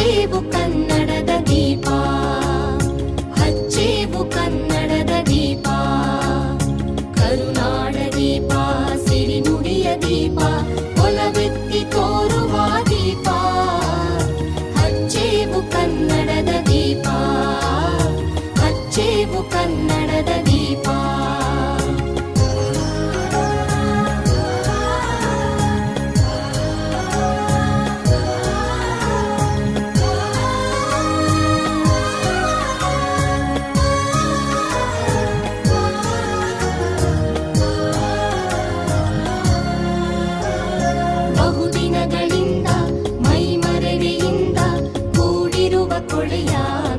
ಹಚ್ಚೇವು ಕನ್ನಡದ ದೀಪ. ಹಚ್ಚೇವು ಕನ್ನಡದ ದೀಪ. ಕರುನಾಡ ದೀಪ ಸಿರಿನುಡಿಯ ದೀಪ. Yeah.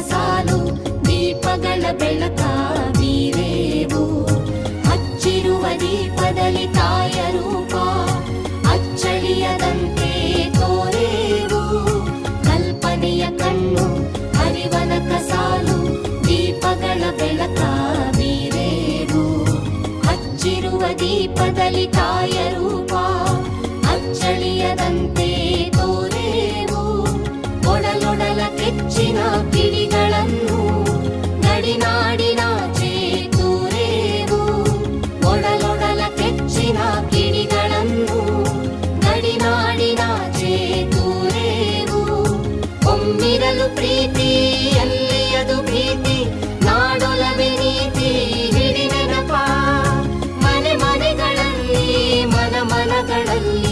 ಸಾಲು, ದೀಪಗಳ ಬೆಳಕ ವೀರೇವು ಹಚ್ಚಿರುವ ದೀಪದಲ್ಲಿ ತಾಯ ರೂಪ ಅಚ್ಚಳಿಯದಂತೆ ತೋರೇವು. ಕಲ್ಪನೆಯ ಕಣ್ಣು ಹರಿವನ ಕಸಾಲು ದೀಪಗಳ ಬೆಳಕ ವೀರೇವು ಹಚ್ಚಿರುವ ದೀಪದಲ್ಲಿ ತಾಯ ರೂಪ ಅಚ್ಚಳಿಯದಂತೆ ತೋರೇವು. ಒಡಲೊಡಲ ಕೆಚ್ಚಿ and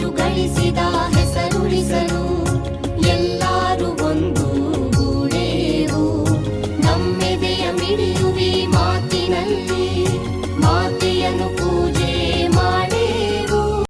ಗೆಲ್ಲಲು ಗಳಿಸಿದ ಹೆಸರುಳಿಸಲು